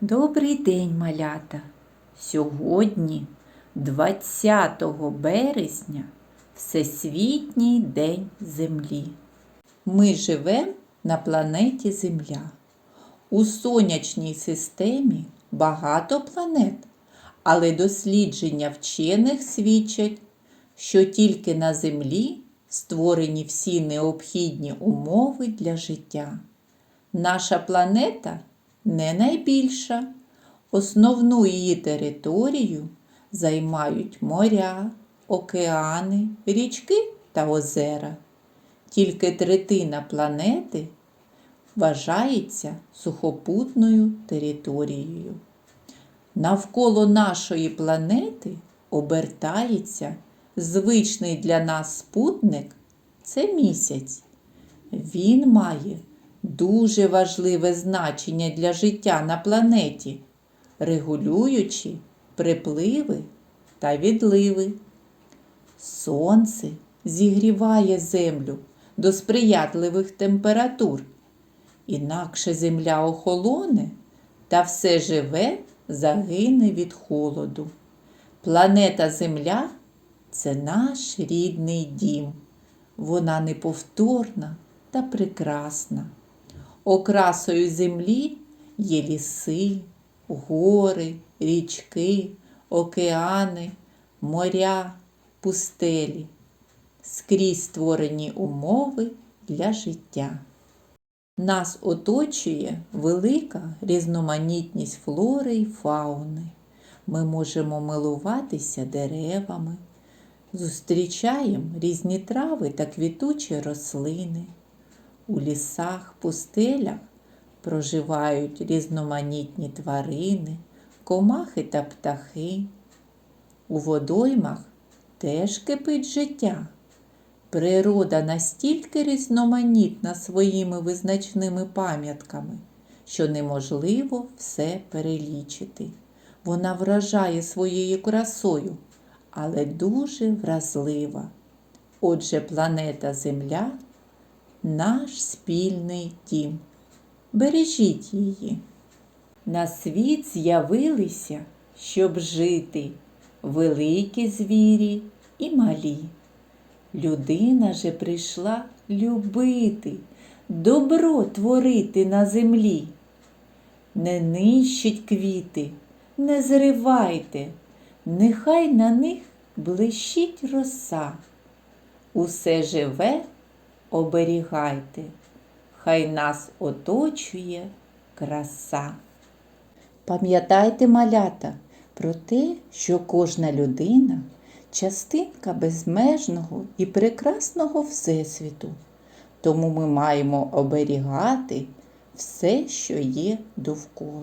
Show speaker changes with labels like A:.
A: Добрий день, малята! Сьогодні, 20 березня, Всесвітній день Землі. Ми живемо на планеті Земля. У сонячній системі багато планет, але дослідження вчених свідчать, що тільки на Землі створені всі необхідні умови для життя. Наша планета не найбільша. Основну її територію займають моря, океани, річки та озера. Тільки третина планети вважається сухопутною територією. Навколо нашої планети обертається звичний для нас спутник це місяць. Він має дуже важливе значення для життя на планеті, регулюючи припливи та відливи. Сонце зігріває землю до сприятливих температур. Інакше земля охолоне та все живе загине від холоду. Планета Земля це наш рідний дім. Вона неповторна та прекрасна. Окрасою землі є ліси, гори, річки, океани, моря, пустелі. Скрізь створені умови для життя. Нас оточує велика різноманітність флори і фауни. Ми можемо милуватися деревами, зустрічаємо різні трави та квітучі рослини. У лісах, пустелях проживають різноманітні тварини, комахи та птахи. У водоймах теж кипить життя. Природа настільки різноманітна своїми визначними пам'ятками, що неможливо все перелічити. Вона вражає своєю красою, але дуже вразлива. Отже, планета Земля наш спільний дім. Бережіть її. На світ з'явилися, щоб жити, великі звірі і малі. Людина же прийшла любити, добро творити на землі. Не нищить квіти, не зривайте, нехай на них блищить роса. Усе живе оберігайте, хай нас оточує краса. Пам'ятайте, малята, про те, що кожна людина частинка безмежного і прекрасного Всесвіту. Тому ми маємо оберігати все, що є довкола.